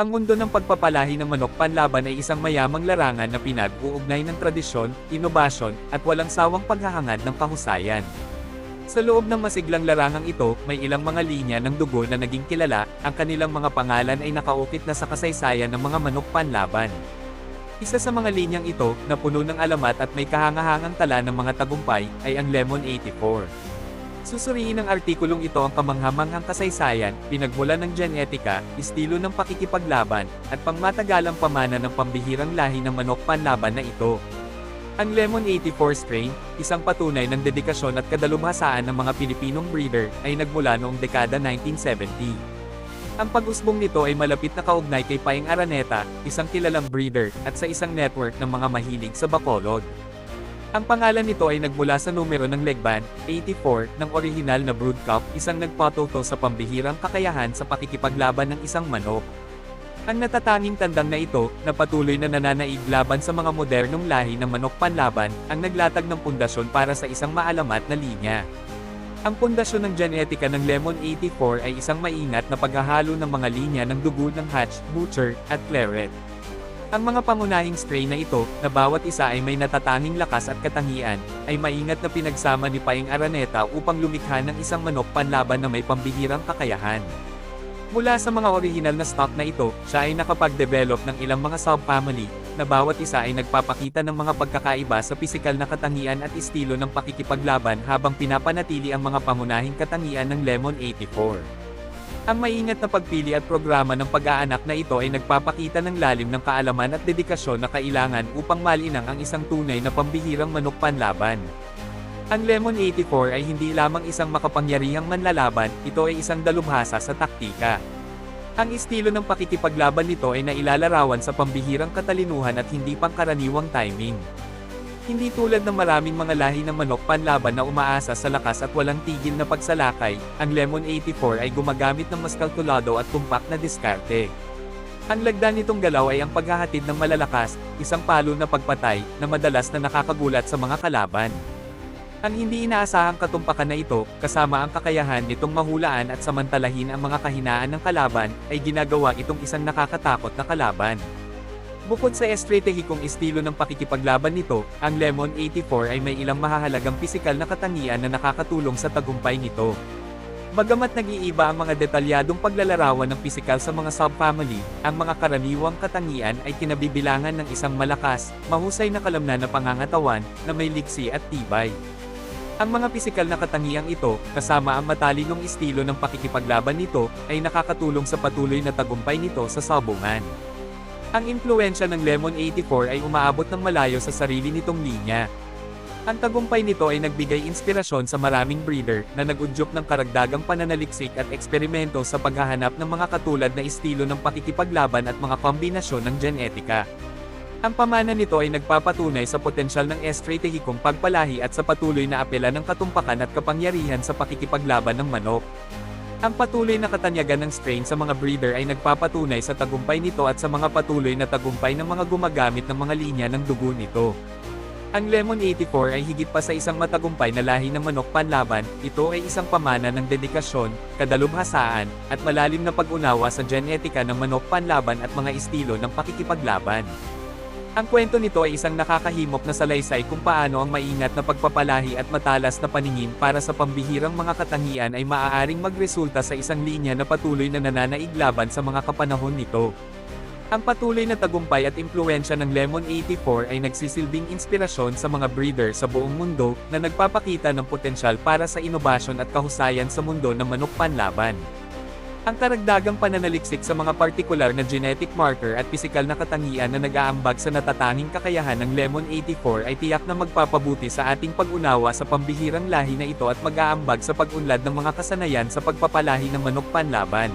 Ang mundo ng pagpapalahi ng manok panlaban ay isang mayamang larangan na pinag-uugnay ng tradisyon, inobasyon, at walang sawang paghahangad ng kahusayan. Sa loob ng masiglang larangang ito, may ilang mga linya ng dugo na naging kilala, ang kanilang mga pangalan ay nakaukit na sa kasaysayan ng mga manok panlaban. Isa sa mga linyang ito, na puno ng alamat at may kahangahangang tala ng mga tagumpay, ay ang Lemon 84. Susuriin ng artikulong ito ang kamanghamanghang kasaysayan, pinagmulan ng genetika, estilo ng pakikipaglaban, at pangmatagalang pamana ng pambihirang lahi ng manok panlaban na ito. Ang Lemon 84 strain, isang patunay ng dedikasyon at kadalubhasaan ng mga Pilipinong breeder, ay nagmula noong dekada 1970. Ang pag-usbong nito ay malapit na kaugnay kay Paing Araneta, isang kilalang breeder, at sa isang network ng mga mahilig sa Bacolod. Ang pangalan nito ay nagmula sa numero ng legban, 84, ng orihinal na brood cup, isang nagpatuto sa pambihirang kakayahan sa pakikipaglaban ng isang manok. Ang natatanging tandang na ito, na patuloy na nananaig laban sa mga modernong lahi ng manok panlaban, ang naglatag ng pundasyon para sa isang maalamat na linya. Ang pundasyon ng genetika ng Lemon 84 ay isang maingat na paghahalo ng mga linya ng dugo ng Hatch, Butcher, at Claret. Ang mga pangunahing strain na ito, na bawat isa ay may natatanging lakas at katangian, ay maingat na pinagsama ni Paing Araneta upang lumikha ng isang manok panlaban na may pambihirang kakayahan. Mula sa mga orihinal na stock na ito, siya ay nakapag-develop ng ilang mga subfamily, na bawat isa ay nagpapakita ng mga pagkakaiba sa pisikal na katangian at estilo ng pakikipaglaban habang pinapanatili ang mga pangunahing katangian ng Lemon 84. Ang maingat na pagpili at programa ng pag-aanak na ito ay nagpapakita ng lalim ng kaalaman at dedikasyon na kailangan upang malinang ang isang tunay na pambihirang manok panlaban. Ang Lemon 84 ay hindi lamang isang makapangyarihang manlalaban, ito ay isang dalubhasa sa taktika. Ang estilo ng pakikipaglaban nito ay nailalarawan sa pambihirang katalinuhan at hindi pangkaraniwang timing. Hindi tulad ng maraming mga lahi ng manok panlaban na umaasa sa lakas at walang tigil na pagsalakay, ang Lemon 84 ay gumagamit ng mas kalkulado at tumpak na diskarte. Ang lagda nitong galaw ay ang paghahatid ng malalakas, isang palo na pagpatay, na madalas na nakakagulat sa mga kalaban. Ang hindi inaasahang katumpakan na ito, kasama ang kakayahan nitong mahulaan at samantalahin ang mga kahinaan ng kalaban, ay ginagawa itong isang nakakatakot na kalaban. Bukod sa estratehikong estilo ng pakikipaglaban nito, ang Lemon 84 ay may ilang mahahalagang pisikal na katangian na nakakatulong sa tagumpay nito. Bagamat nag-iiba ang mga detalyadong paglalarawan ng pisikal sa mga subfamily, ang mga karaniwang katangian ay kinabibilangan ng isang malakas, mahusay na kalamnan na pangangatawan, na may liksi at tibay. Ang mga pisikal na katangiang ito, kasama ang matalinong estilo ng pakikipaglaban nito, ay nakakatulong sa patuloy na tagumpay nito sa sabungan. Ang impluensya ng Lemon 84 ay umaabot ng malayo sa sarili nitong linya. Ang tagumpay nito ay nagbigay inspirasyon sa maraming breeder na nagudyok ng karagdagang pananaliksik at eksperimento sa paghahanap ng mga katulad na estilo ng pakikipaglaban at mga kombinasyon ng genetika. Ang pamana nito ay nagpapatunay sa potensyal ng estratehikong pagpalahi at sa patuloy na apela ng katumpakan at kapangyarihan sa pakikipaglaban ng manok. Ang patuloy na katanyagan ng strain sa mga breeder ay nagpapatunay sa tagumpay nito at sa mga patuloy na tagumpay ng mga gumagamit ng mga linya ng dugo nito. Ang Lemon 84 ay higit pa sa isang matagumpay na lahi ng manok panlaban, ito ay isang pamana ng dedikasyon, kadalubhasaan, at malalim na pag-unawa sa genetika ng manok panlaban at mga estilo ng pakikipaglaban. Ang kwento nito ay isang nakakahimok na salaysay kung paano ang maingat na pagpapalahi at matalas na paningin para sa pambihirang mga katangian ay maaaring magresulta sa isang linya na patuloy na nananaig laban sa mga kapanahon nito. Ang patuloy na tagumpay at impluensya ng Lemon 84 ay nagsisilbing inspirasyon sa mga breeder sa buong mundo na nagpapakita ng potensyal para sa inobasyon at kahusayan sa mundo ng manok panlaban. Ang karagdagang pananaliksik sa mga partikular na genetic marker at pisikal na katangian na nag-aambag sa natatanging kakayahan ng Lemon 84 ay tiyak na magpapabuti sa ating pag-unawa sa pambihirang lahi na ito at mag-aambag sa pag-unlad ng mga kasanayan sa pagpapalahi ng manok panlaban.